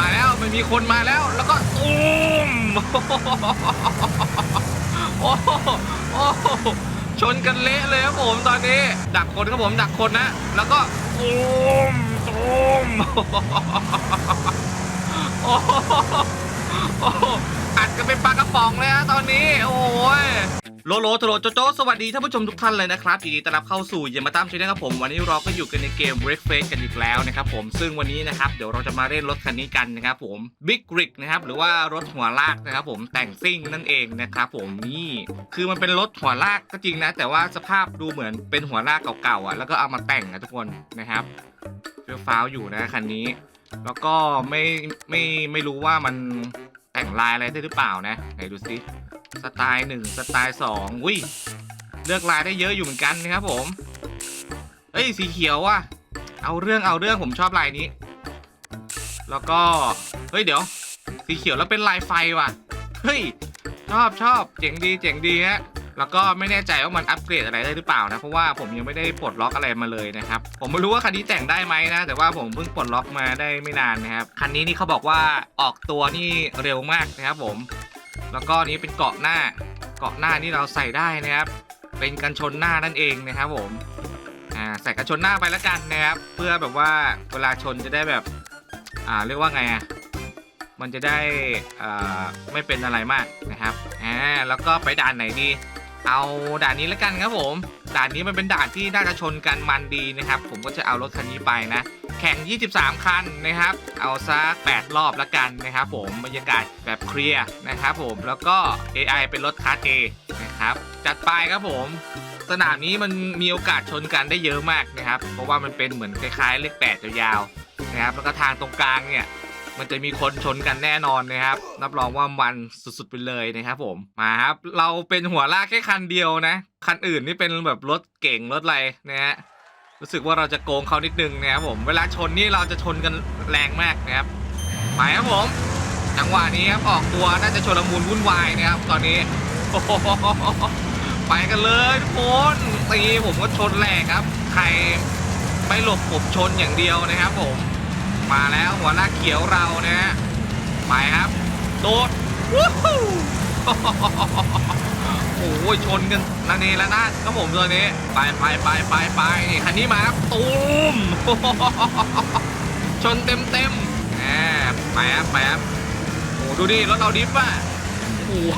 มาแล้วมันมีคนมาแล้ว แล้วก็ตูมโอ้โอ้ชนกันเละเลยครับผมตอนนี้ ดักคนครับผมดักคนนะ แล้วก็ตูมตูมโอ้โอ้อัดกันเป็นปลากระป๋องเลยฮะตอนนี้ โอ้ย โลโลโทโรโจโจสวัสดีท่านผู้ชมทุกท่านเลยนะครับยินดีต้อนรับเข้าสู่เยมาตามชแนลครับผม วันนี้เราก็อยู่กันในเกม b r e a k f a c e กันอีกแล้วนะครับผมซึ่งวันนี้นะครับเดี๋ยวเราจะมาเล่นรถคันนี้กันนะครับผม Big Rig นะครับหรือว่ารถหัวลากนะครับผมแต่งซิ่งนั่นเองนะครับผมนี่คือมันเป็นรถหัวลากก็จริงนะ แต่ว่าสภาพดูเหมือนเป็นหัวลากเก่าๆอะแล้วก็เอามาแต่งนะทุกคนนะครับเฟี้ยวฟ้าวอยู่นะคันนี้ แล้วก็ไม่ไม่ไม่รู้ว่ามันแต่งลายอะไรได้หรือเปล่านะไหนดูซิ สไตล์หนึ่งสไตล์สองอุ้ยเลือกลายได้เยอะอยู่เหมือนกันนะครับผม เอ้ยสีเขียวว่ะ เอาเรื่องเอาเรื่องผมชอบลายนี้ แล้วก็ เฮ้ยเดี๋ยว สีเขียวแล้วเป็นลายไฟว่ะ เฮ้ยชอบชอบเจ๋งดีเจ๋งดีฮะ แล้วก็ไม่แน่ใจว่ามันอัปเกรดอะไรได้หรือเปล่านะ เพราะว่าผมยังไม่ได้ปลดล็อกอะไรมาเลยนะครับ ผมไม่รู้ว่าคันนี้แต่งได้ไหมนะ แต่ว่าผมเพิ่งปลดล็อกมาได้ไม่นานนะครับ คันนี้นี่เขาบอกว่าออกตัวนี่เร็วมากนะครับผม แล้วก็นี้เป็นเกาะหน้า เกาะหน้านี่เราใส่ได้นะครับ เป็นกันชนหน้านั่นเองนะครับผมอ่าใส่กันชนหน้าไปแล้วกันนะครับ เพื่อแบบว่าเวลาชนจะได้แบบอ่าเรียกว่าไงอะมันจะได้อ่าไม่เป็นอะไรมากนะครับอ่าแล้วก็ไปด่านไหนดี เอาด่านนี้แล้วกันครับผม ด่านนี้มันเป็นด่านที่น่าจะชนกันมันดีนะครับ ผมก็จะเอารถคันนี้ไปนะ แข่ง 23 คันนะครับ เอาซัก 8 รอบแล้วกันนะครับผม บรรยากาศแบบเคลียร์นะครับผม แล้วก็ AI เป็นรถคาร์เอนะครับ จัดไปครับผม สนามนี้มันมีโอกาสชนกันได้เยอะมากนะครับ เพราะว่ามันเป็นเหมือนคล้ายๆเลข8ยาวๆนะครับ แล้วก็ทางตรงกลางเนี่ย มันจะมีคนชนกันแน่นอนนะครับรับรองว่ามันสุดๆไปเลยนะครับผมมาครับเราเป็นหัวลากแค่คันเดียวนะ คันอื่นนี่เป็นแบบรถเก่งรถอะไรนะฮะรู้สึกว่าเราจะโกงเขานิดนึงนะครับผมเวลาชนนี่เราจะชนกันแรงมากนะครับไปครับผมจังหวะนี้ครับออกตัวน่าจะชนละมุนวุ่นวายนะครับ ตอนนี้ไปกันเลยทุกคนตีผมก็ชนแรงครับ ใครไม่หลบผมชนอย่างเดียวนะครับผม มาแล้วหัวหน้าเขียวเรานะฮะไปครับโดดวู้ฮู้โอ้ยชนกันนานีแล้วนะครับผมตัวนี้ ไปไปไปไปไปนี่คันนี้มาครับตูมชนเต็มเต็มแหมไปครับไปครับโอ้ดูดิรถเราดิฟอะโอ้โห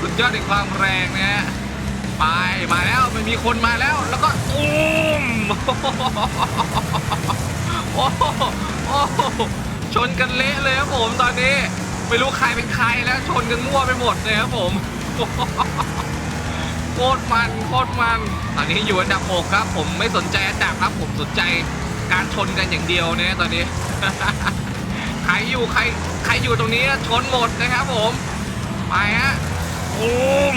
สุดยอดในความแรงนะฮะไปมาแล้วมันมีคนมาแล้วแล้วก็ตูม โอ้โหโอ้โหชนกันเละเลยครับผมตอนนี้ ไม่รู้ใครเป็นใครแล้วชนกันมั่วไปหมดเลยครับผมโคตรมันโคตรมันตอนนี้อยู่อันดับ6ครับ ผมไม่สนใจอันดับครับ ผมสนใจการชนกันอย่างเดียวเนี่ยตอนนี้ใครอยู่ใครใครอยู่ตรงนี้ชนหมดนะครับผม ไปฮะอุ้ม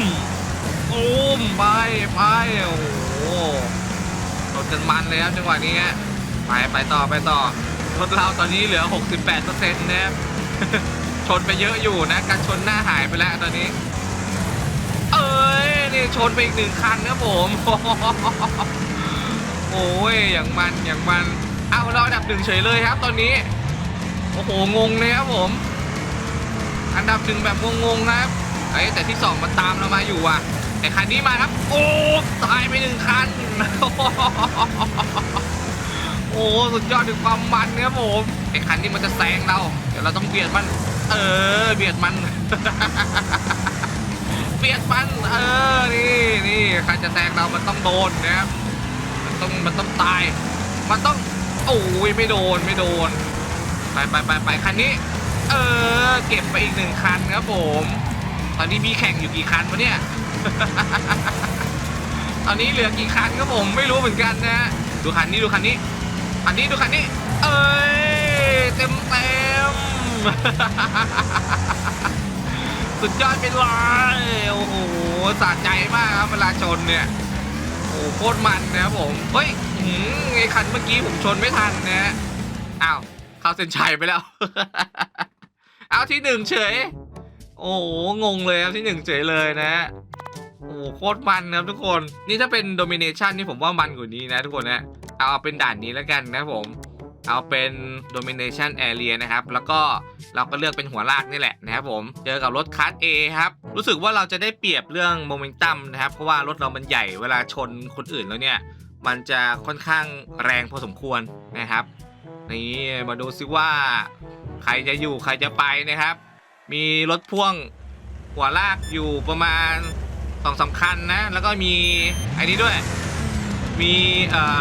อุ้มไปไปโอ้โหชนกันมันเลยครับจังหวะนี้ฮะ ไปไปต่อไปต่อรถเราตอนนี้เหลือ 68%นะครับชนไปเยอะอยู่นะการชนหน้าหายไปแล้วตอนนี้ เอ้ยนี่ชนไปอีกหนึ่งคันครับผมโอ้ยอย่างมันอย่างมันเอาเราอันดับหนึ่งเฉยเลยครับ ตอนนี้ โอ้โหงงเลยครับผม อันดับหนึ่งแบบงงๆนะครับเอ้แต่ที่สองมันตามเรามาอยู่อะแต่คันนี้มาครับ โอ้ตายไปหนึ่งคัน โอ้สุดยอดถึงความมันครับผมไอ้คันนี้มันจะแซงเรา เดี๋ยวเราต้องเบียดมัน เออเบียดมัน เบียดมันเออนี่นี่ใครจะแซงเรามันต้องโดนนะครับมันต้องมันต้องตาย มันต้องโอ้ยไม่โดนไม่โดนไปไปไปไปคันนี้ เออ เก็บไปอีกหนึ่งคันครับผม ตอนนี้มีแข่งอยู่กี่คันวะเนี่ยตอนนี้เหลือกี่คันครับผมไม่รู้เหมือนกันนะดูคันนี้ดูคันนี้ คันนี้ดูคันนี้ เอ้ยเต็มเต็มสุดยอดไปเลยโอ้โหสะใจมากครับเวลาชนเนี่ยโอ้โหโคตรมันนะครับผม เฮ้ยหือไอ้คันเมื่อกี้ผมชนไม่ทันนะฮะอ้าวเข้าเส้นชัยไปแล้ว เอาที่หนึ่งเฉย โอ้โหงงเลยครับที่หนึ่งเฉยเลยนะโอ้โหโคตรมันนะครับทุกคน นี่ถ้าเป็นโดมิเนชันนี่ผมว่ามันกว่านี้นะทุกคนนะ เอาเป็นด่านนี้แล้วกันนะครับผม เอาเป็น domination area นะครับ แล้วก็เราก็เลือกเป็นหัวลากนี่แหละนะครับผม เจอกับรถคัส A ครับ รู้สึกว่าเราจะได้เปรียบเรื่องโมเมนตัมนะครับ เพราะว่ารถเรามันใหญ่เวลาชนคนอื่นแล้วเนี่ย มันจะค่อนข้างแรงพอสมควรนะครับ นี่มาดูซิว่า ใครจะอยู่ใครจะไปนะครับ มีรถพ่วงหัวลากอยู่ประมาณสองสามคัญนะ แล้วก็มีไอ้นี้ด้วย มี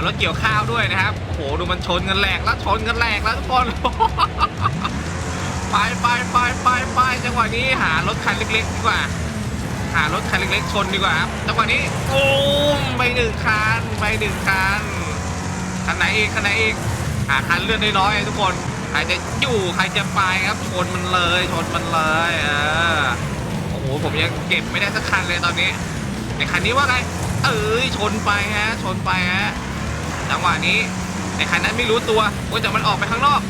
รถเกี่ยวข้าวด้วยนะครับโอ้โหดูมันชนกันแหลกแล้วชนกันแหลกแล้วทุกคนไปไปไปไปไปจังหวะนี้หารถคันเล็ก ๆ ดีกว่า หารถคันเล็ก ๆ ชนดีกว่าครับจังหวะนี้โอ้มไปหนึ่งคันไปหนึ่งคันคันไหนอีกคันไหนอีกหาคันเลื่อนน้อยๆทุกคนใครจะอยู่ใครจะไปครับชนมันเลยชนมันเลยเออโอ้โหผมยังเก็บไม่ได้สักคันเลยตอนนี้ไอคันนี้ว่าไง เอ้ยชนไปฮะชนไปฮะจังหวะนี้ไอ้คันนั้นไม่รู้ตัวโอ้แต่มันออกไปข้างนอก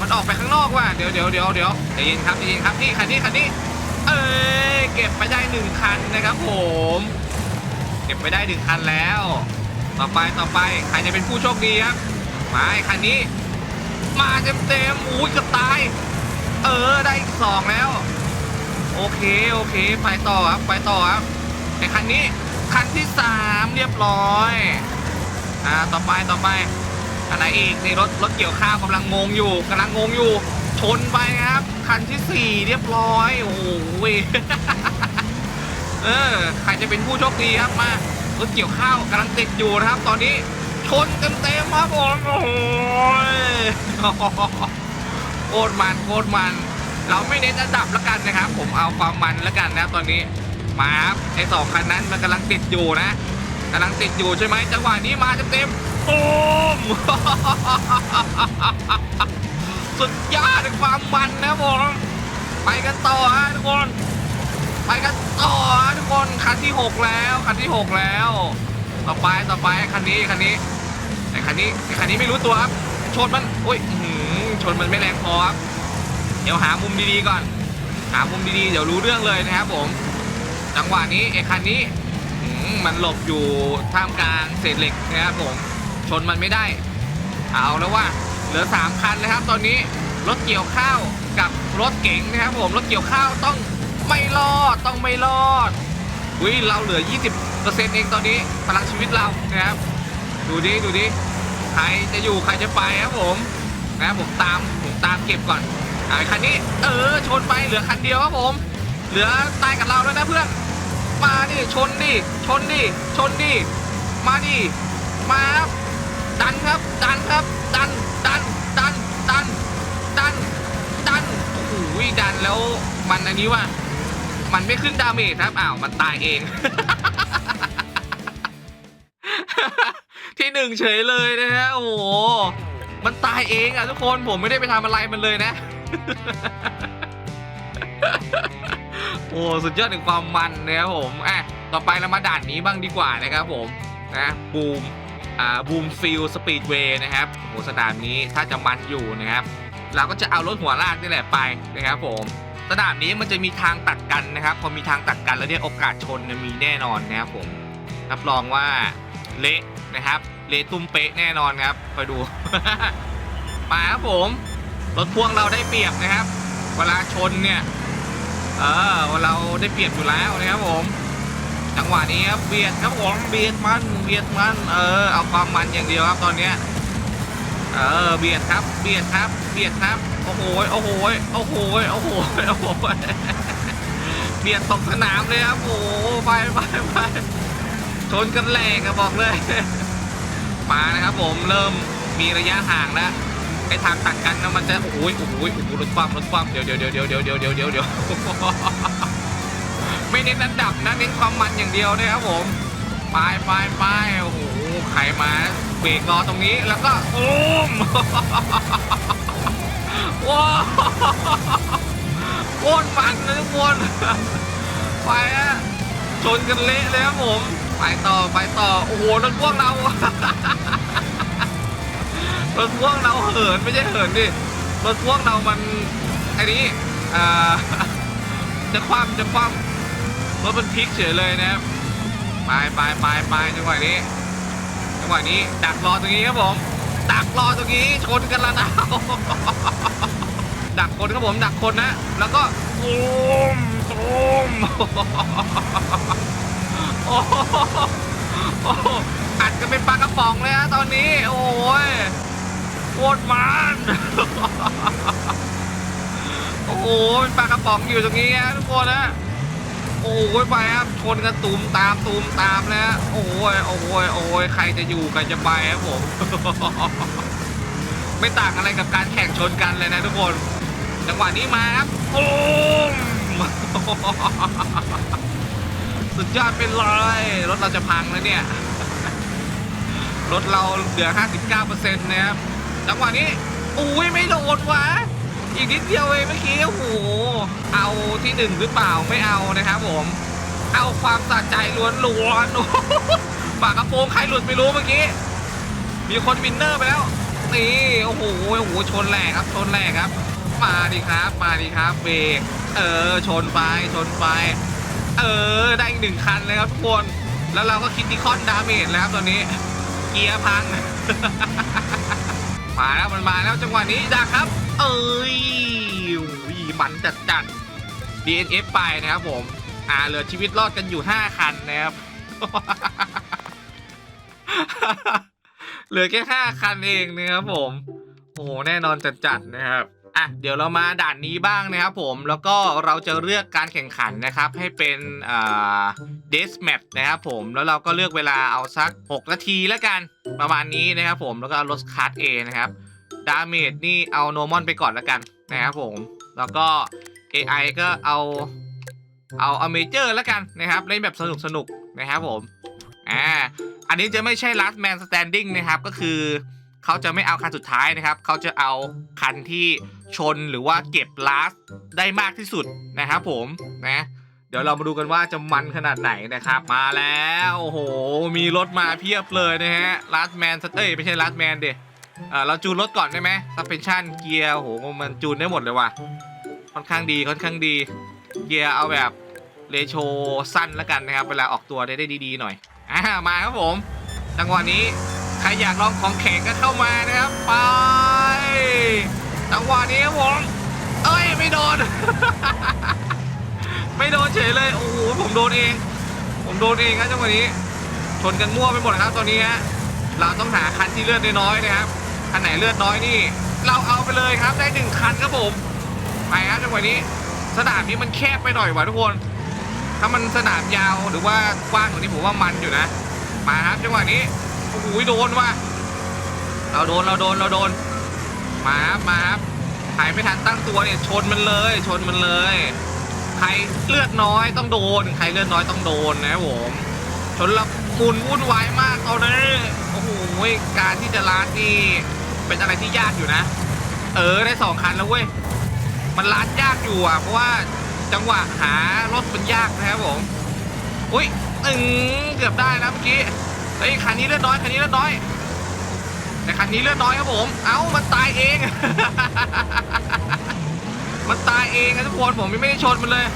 มันออกไปข้างนอกว่ะเดี๋ยวเดี๋ยวเดี๋ยวเดี๋ยวใจเย็นครับใจเย็นครับนี่คันนี้คันนี้ เอ้ยเก็บไปได้หนึ่งคันนะครับผม เก็บไปได้หนึ่งคันแล้ว ต่อไปต่อไปใครจะเป็นผู้โชคดีครับมาไอ้คันนี้ มาเต็มเต็มอุ้ยเกือบตาย เออได้อีกสองแล้ว โอเคโอเคไปต่อครับไปต่อครับไอ้คันนี้ คันที่สามเรียบร้อย อ่า ต่อไป ต่อไป อันไหนอีก นี่รถ รถเกี่ยวข้าวกำลังงงอยู่กำลังงงอยู่ ชนไปครับ คันที่สี่เรียบร้อย โอ้โหเออ ใครจะเป็นผู้โชคดีครับ มา รถเกี่ยวข้าวกำลังติดอยู่นะครับ ตอนนี้ ชนเต็มเต็มๆครับผมโอ้โหโคตรมันโคตรมัน เราไม่เน้นอันดับแล้วกันนะครับ ผมเอาความมันแล้วกันนะตอนนี้ มาครับไอ้สองคันนั้นมันกำลังติดอยู่นะกำลังติดอยู่ใช่ไหมจังหวะนี้มาเต็มๆตูมสุดยอดความมันนะผมไปกันต่อฮะทุกคน ไปกันต่อฮะทุกคนคันที่ 6 แล้วคันที่ 6 แล้ว ต่อไปต่อไปคันนี้คันนี้ไอ้คันนี้ไอคันนี้ไม่รู้ตัวครับชนมันอุ้ยหือชนมันไม่แรงพอครับเดี๋ยวหามุมดีๆก่อน หามุมดีๆเดี๋ยวรู้เรื่องเลยนะครับผม จังหวะนี้ไอ้คันนี้อื้อหือมันหลบอยู่ท่ามกลางเศษเหล็กนะครับผมชนมันไม่ได้ เอาแล้วว่าเหลือ 3 คันเลยครับ ตอนนี้รถเกี่ยวข้าวกับรถเก๋งนะครับผมรถเกี่ยวข้าวต้องไม่รอดต้องไม่รอดอุ้ยเราเหลือ 20%เองตอนนี้พลังชีวิตเรานะครับ ดูดิดูดิใครจะอยู่ใครจะไปครับผมนะครับผมตามผมตามเก็บก่อนอ่าคันนี้ เออชนไปเหลือคันเดียวครับผม เหลือตายกับเราแล้วนะเพื่อน มาดิชนดิชนดิชนดิมาดิมาครับดันครับดันครับดันดันดันดันดันดันโอ้โหดันแล้วมันอันนี้ว่า มันไม่ขึ้นดาเมจครับอ้าวมันตายเอง ที่หนึ่งเฉยเลยนะฮะโอ้โหมันตายเองอะทุกคนผมไม่ได้ไปทำอะไรมันเลยนะ โอ้สุดยอดถึงความมันนะครับผมอะต่อไปเรามาด่านนี้บ้างดีกว่านะครับผมนะบูมอ่าบูมฟิลสปีดเวย์นะครับโหสนามนี้ถ้าจะมันอยู่นะครับ เราก็จะเอารถหัวลากนี่แหละไปนะครับผมสนามนี้มันจะมีทางตัดกันนะครับ พอมีทางตัดกันแล้วเนี่ยโอกาสชนมีแน่นอนนะครับผมรับรองว่าเละนะครับ เละตุ้มเป๊ะแน่นอนครับคอยดูมาครับผมรถพ่วงเราได้เปรียบนะครับ เวลาชนเนี่ย เออเราได้เปรียบอยู่แล้วนะครับผมจังหวะนี้ครับเบียดครับผมเบียดมันเบียดมันเออเอาความมันอย่างเดียวครับตอนเนี้ยเออเบียดครับเบียดครับเบียดครับโอ้โหโอ้โหโอ้โหโอ้โหโอ้โหเบียดตกสนามเลยครับโอ้ไปไปไปชนกันแหลกอะบอกเลยมานะครับผมเริ่มมีระยะห่างแล้ว ไอทางตัดกันนะมันจะโอ้โหโอ้โหโอ้โหรถความรถความเดี๋ยวเดี๋ยวเดี๋ยวเดี๋ยวเดี๋ยวเดี๋ยวเดี๋ยวเดี๋ยวเดี๋ยวไม่เน้นระดับนะเน้นความมันอย่างเดียวนะครับผมไปไปไปโอ้โหใครมาเบรกรอตรงนี้แล้วก็โอ้มว้าวโคตรมันนะทุกคนไปอะชนกันเละเลยครับผม ไปต่อไปต่อ โอ้โหรถพ่วงเรา รถพ่วงเราเหินไม่ใช่เหินดิรถพ่วงเรามันไอ้นี้อ่จะคว่ำจะคว่ำรถมันพลิกเฉยเลยนะครับไปไปไปไปจังหวะนี้จังหวะนี้ดักรอตรงนี้ครับผมดักรอตรงนี้ชนกันแล้วนะดักคนครับผมดักคนนะ แล้วก็ตูมตูมโอ้โอ้โหอัดกันเป็นปลากระป๋องเลยฮะตอนนี้ โอ้ย คตรมันโอ้โหเป็นปลากระป๋องอยู่ตรงนี้ฮะทุกคนนะโอ้ยไปครับชนกันตูมตามตูมตามนะโอ้ยโอ้ยโอ้ยใครจะอยู่ใครจะไปครับผมไม่ต่างอะไรกับการแข่งชนกันเลยนะทุกคนจังหวะนี้มาครับโอ้มสุดยอดเป็นเลยรถเราจะพังแล้วเนี่ย รถเราเหลือ 59%นะครับ จังหวะนี้อุ้ยไม่โดนวะอีกนิดเดียวเองเมื่อกี้โอ้โหเอาที่หนึ่งหรือเปล่าไม่เอานะครับผม เอาความสะใจล้วนๆโอ้โหปากกระโปรงใครหลุดไม่รู้เมื่อกี้ มีคนวินเนอร์ไปแล้วนี่โอ้โหโอ้โหชนแหลกครับชนแหลกครับ มาดิครับ มาดิครับเบรกเออชนไปชนไป เออได้อีกหนึ่งคันเลยครับทุกคน แล้วเราก็คิดดิคอนดาเมจแล้วครับตอนนี้ เกียร์พัง มาแล้วมันมาแล้วจังหวะนี้ดักครับ เอ้ยมันจัดจัด DNF ไปนะครับผม อ่าเหลือชีวิตรอดกันอยู่ 5 คันนะครับ เหลือแค่ 5 คันเองนะครับผม โอ้โห แน่นอนจัดจัดนะครับ อะเดี๋ยวเรามาด่านนี้บ้างนะครับผมแล้วก็เราจะเลือกการแข่งขันนะครับให้เป็นเดสแมทนะครับผมแล้วเราก็เลือกเวลาเอาสัก 6 นาทีแล้วกันประมาณนี้นะครับผมแล้วก็เอารถคัสเอนะครับดาเมจนี่เอาโนมอนไปก่อนแล้วกันนะครับผมแล้วก็ AI ก็เอาเอาอเมเจอร์แล้วกันนะครับเล่นแบบสนุกสนุกนะครับผมอ่าอันนี้จะไม่ใช่ last man standing นะครับก็คือ เขาจะไม่เอาคันสุดท้ายนะครับ เขาจะเอาคันที่ชนหรือว่าเก็บ last ได้มากที่สุดนะครับผมนะเดี๋ยวเรามาดูกันว่าจะมันขนาดไหนนะครับ มาแล้วโอ้โหมีรถมาเพียบเลยนะฮะ last man เอ้ยไม่ใช่ last man เดเออเราจูนรถก่อนได้ไหม suspension เกียร์โอ้โหมันจูนได้หมดเลยว่ะค่อนข้างดีค่อนข้างดี เกียร์เอาแบบเรโชสั้นแล้วกันนะครับ เวลาออกตัวได้ได้ดีๆหน่อยอ่ามาครับผมจังหวะนี้ ใครอยากลองของแข็งก็เข้ามานะครับไปจังหวะนี้ครับผมเอ้ยไม่โดน ไม่โดนเฉยเลยโอ้โหผมโดนเอง ผมโดนเองครับจังหวะนี้ชนกันมั่วไปหมดครับตอนนี้ฮะเราต้องหาคันที่เลือดน้อยๆนะครับคันไหนเลือดน้อยนี่ เราเอาไปเลยครับได้หนึ่งคันครับผมไปครับจังหวะนี้ สนามนี้มันแคบไปหน่อยว่ะทุกคน ถ้ามันสนามยาวหรือว่ากว้างกว่านี้ผมว่ามันอยู่นะมาครับจังหวะนี้ โอ้โหโดนว่ะเราโดนเราโดนเราโดนมาครับมาครับใครไม่ทันตั้งตัวเนี่ยชนมันเลยชนมันเลย ใครเลือดน้อยต้องโดน ใครเลือดน้อยต้องโดนนะครับผมชนละมุนวุ่นวายมากตอนนี้โอ้โหการที่จะลาดนี่เป็นอะไรที่ยากอยู่นะ เออได้สองคันแล้วเว้ยมันลาดยากอยู่อะเพราะว่าจังหวะหารถมันยากนะครับผมอุ้ยอึงเกือบได้นะเมื่อกี้ เฮ้ยคันนี้เลือดน้อยคันนี้เลือดน้อย แต่คันนี้เลือดน้อยครับผม เอ้ามันตายเอง มันตายเองนะทุกคนผมไม่ได้ชนมันเลย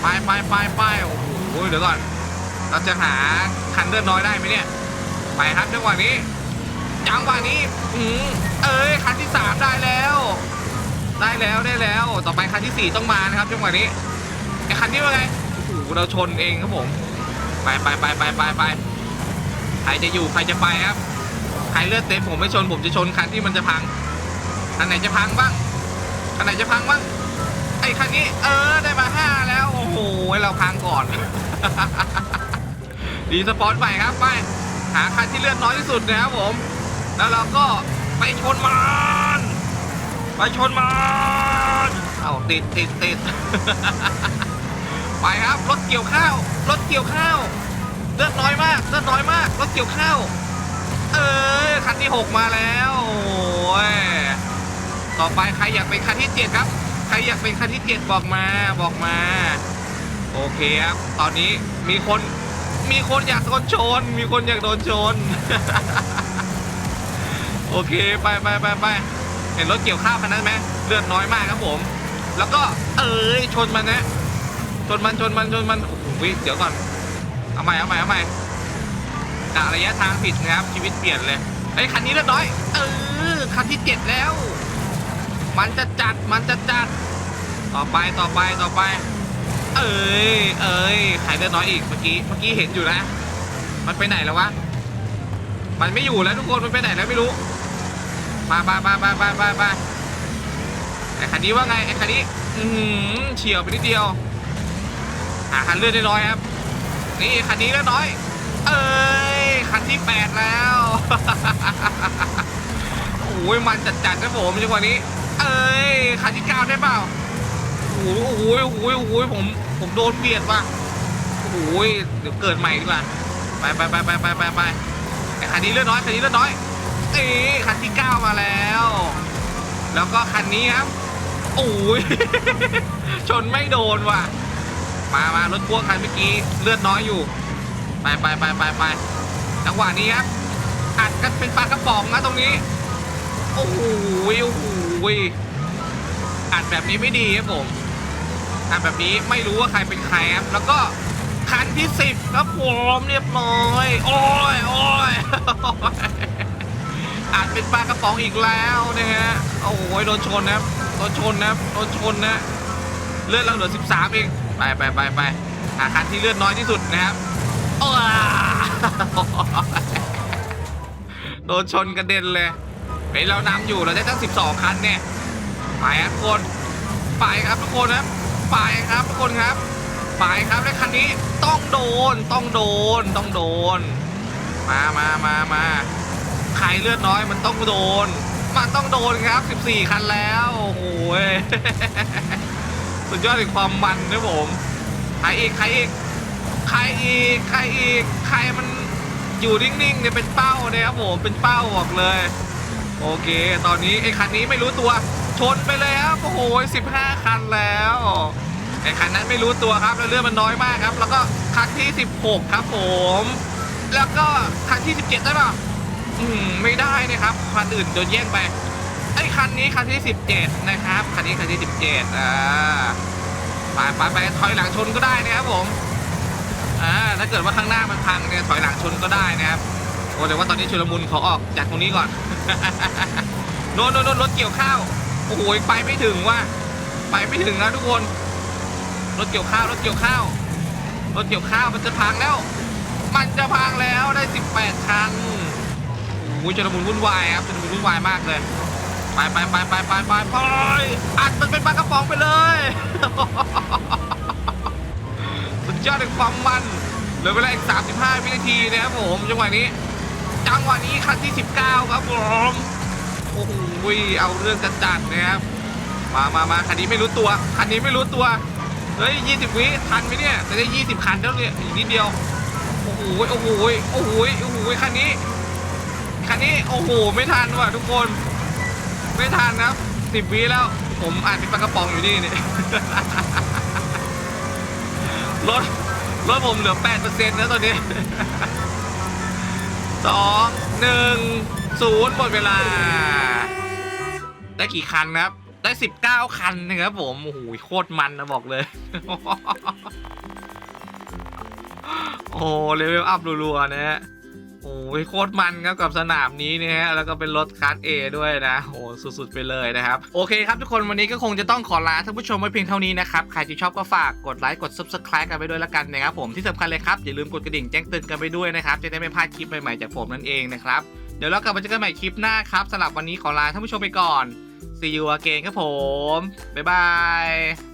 ไปไปไปไปโอ้โหเดี๋ยวก่อน เราจะหาคันเลือดน้อยได้ไหมเนี่ย ไปครับจังหวะนี้จังหวะนี้อืมเอ้ยคันที่สามได้แล้ว ได้แล้วได้แล้ว ต่อไปคันที่สี่ต้องมานะครับจังหวะนี้ไอ้คันนี้ว่าไงโอ้โหเราชนเองครับผม ไปไปไปไปไปไป ใครจะอยู่ใครจะไปครับ ใครเลือดเต็มผมไม่ชนผมจะชนคันที่มันจะพังคันไหนจะพังบ้างคันไหนจะพังบ้างไอ้คันนี้ เออได้มาห้าแล้วโอ้โหเราพังก่อนดีสปอร์ตใหม่ครับไปหาคันที่เลือดน้อยที่สุดนะครับผม แล้วเราก็ไปชนมันไปชนมันเอาติดติดติดไปครับรถเกี่ยวข้าวรถเกี่ยวข้าว เลือดน้อยมากเลือดน้อยมากรถเกี่ยวข้าวเออคันที่ 6 มาแล้วโอ้ยต่อไปใครอยากเป็นคันที่ 7 ครับ ใครอยากเป็นคันที่ 7 บอกมาบอกมา โอเคครับ ตอนนี้มีคนมีคนอยากโดนชน มีคนอยากโดนชน โอเคไปไปไปไปเห็นรถเกี่ยวข้าวคันนั้นไหมเลือดน้อยมากครับผม แล้วก็เอ้ยชนมันนะชนมันชนมันชนมันโอ้โหเดี๋ยวก่อน เอาใหม่เอาใหม่เอาใหม่กะระยะทางผิดนะครับ ชีวิตเปลี่ยนเลยไอ้คันนี้เรียบร้อย เออคันที่เจ็ดแล้ว มันจะจัดมันจะจัด ต่อไปต่อไปต่อไป เอ้ยเอ้ยใครเลือดน้อยอีกเมื่อกี้เมื่อกี้เห็นอยู่นะ มันไปไหนแล้ววะมันไม่อยู่แล้วทุกคนมันไปไหนแล้วไม่รู้มาไปไปไปไปไปไปไอ้คันนี้ว่าไงไอ้คันนี้อือหือเฉียวไปนิดเดียวหาคันเลือดได้น้อยครับ นี่คันนี้เลือดน้อย เอ้ย คันที่แปดแล้ว โอ้ยมันจัดจัดๆนะผมจังหวะนี้ เอ้ย คันที่เก้าได้เปล่าโอ้โหโอ้โหโอ้โหโอ้โหผมผมโดนเบียดว่ะโอ้โหเดี๋ยวเกิดใหม่ดีกว่าไปไปไปไปไปไปไปคันนี้เลือดน้อยคันนี้เลือดน้อยเอ้ยคันที่เก้ามาแล้ว แล้วก็คันนี้ครับโอ้ยชนไม่โดนว่ะ มามารถพ่วงคันเมื่อกี้เลือดน้อยอยู่ ไปไปไปไปไปจังหวะนี้ครับอัดกันเป็นปลากระป๋องนะตรงนี้ โอ้โหโอ้โหอัดแบบนี้ไม่ดีครับผมอัดแบบนี้ไม่รู้ว่าใครเป็นใครครับแล้วก็คันที่สิบครับผมเรียบร้อย โอ้ยโอ้ยอัดเป็นปลากระป๋องอีกแล้วนะฮะ โอ้โหโดนชนนะครับ โดนชนนะครับ โดนชนนะ เลือดเราเหลือ 13เอง ไปไปไปไปหาคันที่เลือดน้อยที่สุดนะครับโอ้โดนชนกระเด็นเลยเฮ้ยเรานำอยู่เราได้ตั้ง 12 คันเนี่ยไปครับทุกคนไปครับทุกคนครับไปครับทุกคนครับไปครับและคันนี้ต้องโดนต้องโดนต้องโดน มามามามาใครเลือดน้อยมันต้องโดน มันต้องโดนครับ 14 คันแล้วโอ้โห สุดยอดถึงความมันนะผมใครอีกใครอีกใครอีกใครอีกใครมันอยู่นิ่งๆเนี่ยเป็นเป้าเนี่ยครับผมเป็นเป้าบอกเลย โอเค ตอนนี้ไอ้คันนี้ไม่รู้ตัวชนไปเลยครับโอ้โห15คันแล้วไอ้คันนั้นไม่รู้ตัวครับแล้วเลือดมันน้อยมากครับ แล้วก็คันที่ 16 ครับผม แล้วก็คันที่ 17 ได้ป่ะอืมไม่ได้นะครับคันอื่นโดนแย่งไป คันนี้คันที่ 17 นะครับ คันนี้คันที่ 17อ่าไปไปไปถอยหลังชนก็ได้นะครับผมอ่าถ้าเกิดว่าข้างหน้ามันพังเนี่ยถอยหลังชนก็ได้นะครับโอ้แต่ว่าตอนนี้ชุลมุนเขาออกจากตรงนี้ก่อนโน่นโน่นโน่นรถเกี่ยวข้าวโอ้โหไปไม่ถึงว่ะไปไม่ถึงนะทุกคนรถเกี่ยวข้าวรถเกี่ยวข้าวรถเกี่ยวข้าวมันจะพังแล้ว มันจะพังแล้วได้ 18 คันโอ้ยชุลมุนวุ่นวายครับชุลมุนวุ่นวายมากเลย ไปไปไปไปไปไปไปอัดมันเป็นปลากระป๋องไปเลย สุดยอดในความมันเหลือเวลาอีก 35 วินาทีนะครับผมจังหวะนี้ จังหวะนี้คันที่ 19 ครับผมโอ้โหเอาเรื่องจัดๆนะครับมามามาคันนี้ไม่รู้ตัว คันนี้ไม่รู้ตัว เฮ้ย 20 วิทันไหมเนี่ยจะได้ 20 คันแล้วเนี่ยอีกนิดเดียว โอ้โห โอ้โห โอ้โห โอ้โห คันนี้ คันนี้ โอ้โห ไม่ทันว่ะทุกคน ไม่ทันครับสิบวิแล้ว ผมอานเป็นปลากระป๋องอยู่นี่นี่รถรถผมเหลือแปดเปอร์เซ็นต์นะตอนนี้สองหนึ่งศูนย์หมดเวลา ได้กี่คันครับ ได้สิบเก้าคันนะครับผมโอ้โหโคตรมันนะบอกเลย โอ้เลเวลอัพรัวๆนะฮะ โอ้ยโคตรมันครับกับสนามนี้นะฮะแล้วก็เป็นรถคัสเอด้วยนะโอ้สุดๆไปเลยนะครับ โอเคครับทุกคนวันนี้ก็คงจะต้องขอลาท่านผู้ชมไว้เพียงเท่านี้นะครับใครที่ชอบก็ฝากกดไลค์กด subscribe กันไปด้วยละกันนะครับผมที่สำคัญเลยครับอย่าลืมกดกระดิ่งแจ้งเตือนกันไปด้วยนะครับจะได้ไม่พลาดคลิปใหม่ๆจากผมนั่นเองนะครับเดี๋ยวเรากลับมาเจอกันใหม่คลิปหน้าครับสำหรับวันนี้ขอลาท่านผู้ชมไปก่อน see you again ครับผมบ๊ายบาย